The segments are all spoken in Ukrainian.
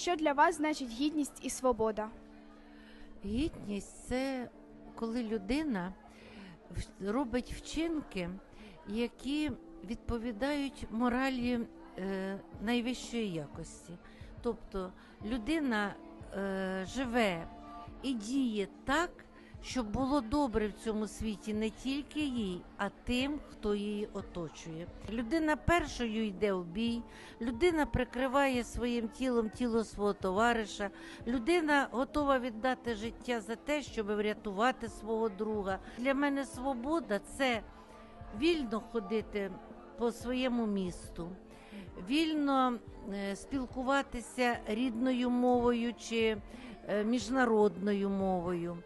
Що для вас значить гідність і свобода? Гідність це коли людина робить вчинки, які відповідають моралі е, найвищої якості. Тобто людина е, живе і діє так, щоб було добре в цьому світі не тільки їй, а тим, хто її оточує. Людина першою йде в бій, людина прикриває своїм тілом тіло свого товариша, людина готова віддати життя за те, щоб врятувати свого друга. Для мене свобода це вільно ходити по своєму місту, вільно е, спілкуватися рідною мовою чи е, міжнародною мовою.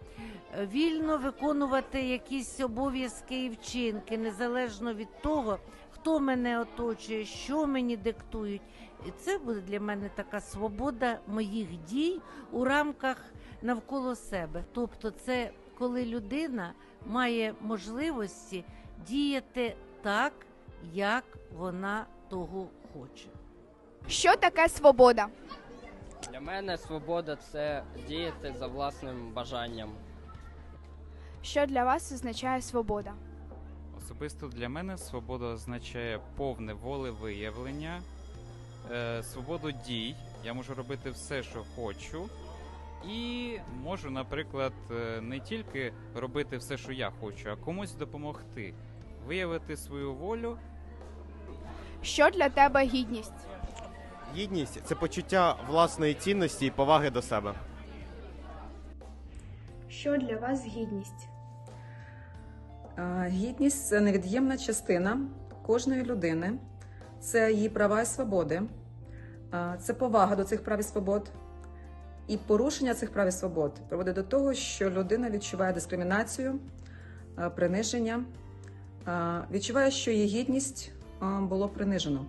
Вільно виконувати якісь обов'язки і вчинки, незалежно від того, хто мене оточує, що мені диктують. І це буде для мене така свобода моїх дій у рамках навколо себе. Тобто, це коли людина має можливості діяти так, як вона того хоче. Що таке свобода? Для мене свобода це діяти за власним бажанням. Що для вас означає свобода? Особисто для мене свобода означає повне волевиявлення, е, свободу дій. Я можу робити все, що хочу, і можу, наприклад, е, не тільки робити все, що я хочу, а комусь допомогти, виявити свою волю Що для тебе гідність? Гідність це почуття власної цінності і поваги до себе. Що для вас гідність? Гідність це невід'ємна частина кожної людини, це її права і свободи, це повага до цих прав і свобод. І порушення цих прав і свобод приводить до того, що людина відчуває дискримінацію, приниження, відчуває, що її гідність було принижено.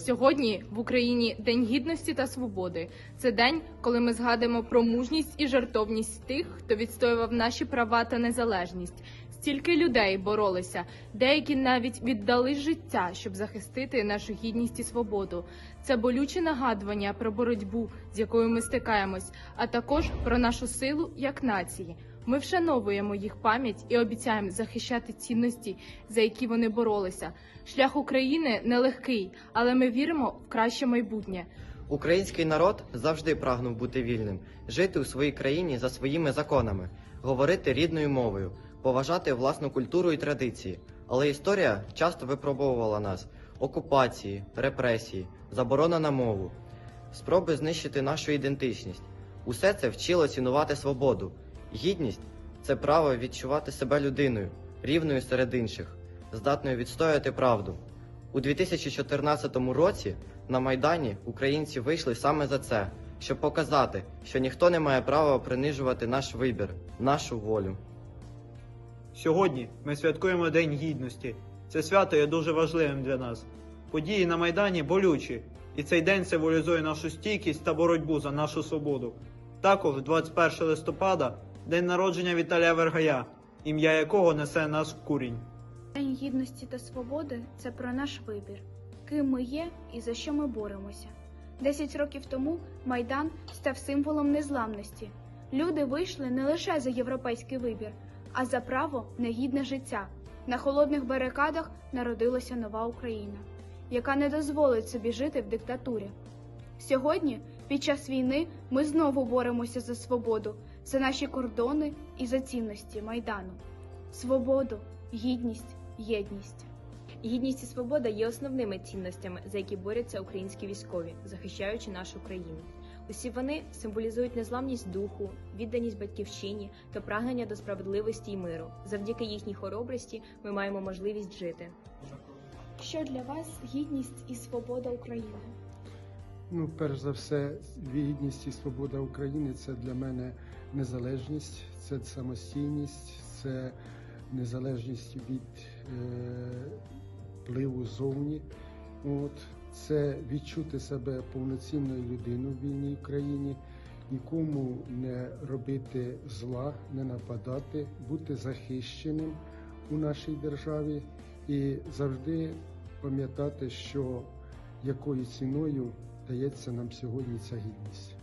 Сьогодні в Україні День гідності та свободи. Це день, коли ми згадуємо про мужність і жертовність тих, хто відстоював наші права та незалежність. Стільки людей боролися, деякі навіть віддали життя, щоб захистити нашу гідність і свободу. Це болюче нагадування про боротьбу, з якою ми стикаємось, а також про нашу силу як нації. Ми вшановуємо їх пам'ять і обіцяємо захищати цінності, за які вони боролися. Шлях України нелегкий, але ми віримо в краще майбутнє. Український народ завжди прагнув бути вільним, жити у своїй країні за своїми законами, говорити рідною мовою, поважати власну культуру і традиції. Але історія часто випробовувала нас: окупації, репресії, заборона на мову, спроби знищити нашу ідентичність. Усе це вчило цінувати свободу. Гідність це право відчувати себе людиною, рівною серед інших, здатною відстояти правду. У 2014 році на Майдані українці вийшли саме за це, щоб показати, що ніхто не має права принижувати наш вибір, нашу волю. Сьогодні ми святкуємо День Гідності. Це свято є дуже важливим для нас. Події на Майдані болючі, і цей день символізує нашу стійкість та боротьбу за нашу свободу. Також 21 листопада день народження Віталія Вергая, ім'я якого несе наш курінь. День гідності та свободи це про наш вибір, ким ми є і за що ми боремося. Десять років тому Майдан став символом незламності. Люди вийшли не лише за європейський вибір, а за право на гідне життя. На холодних барикадах народилася нова Україна, яка не дозволить собі жити в диктатурі. Сьогодні, під час війни, ми знову боремося за свободу, за наші кордони і за цінності Майдану. Свободу, гідність, єдність. Гідність і свобода є основними цінностями, за які борються українські військові, захищаючи нашу країну. Усі вони символізують незламність духу, відданість батьківщині та прагнення до справедливості й миру. Завдяки їхній хоробрості ми маємо можливість жити. Що для вас гідність і свобода України? Ну, перш за все, гідність і свобода України це для мене незалежність, це самостійність, це незалежність від е, впливу зовні. От, це відчути себе повноцінною людиною в вільній країні, нікому не робити зла, не нападати, бути захищеним у нашій державі і завжди пам'ятати, що якою ціною дається нам сьогодні ця гідність.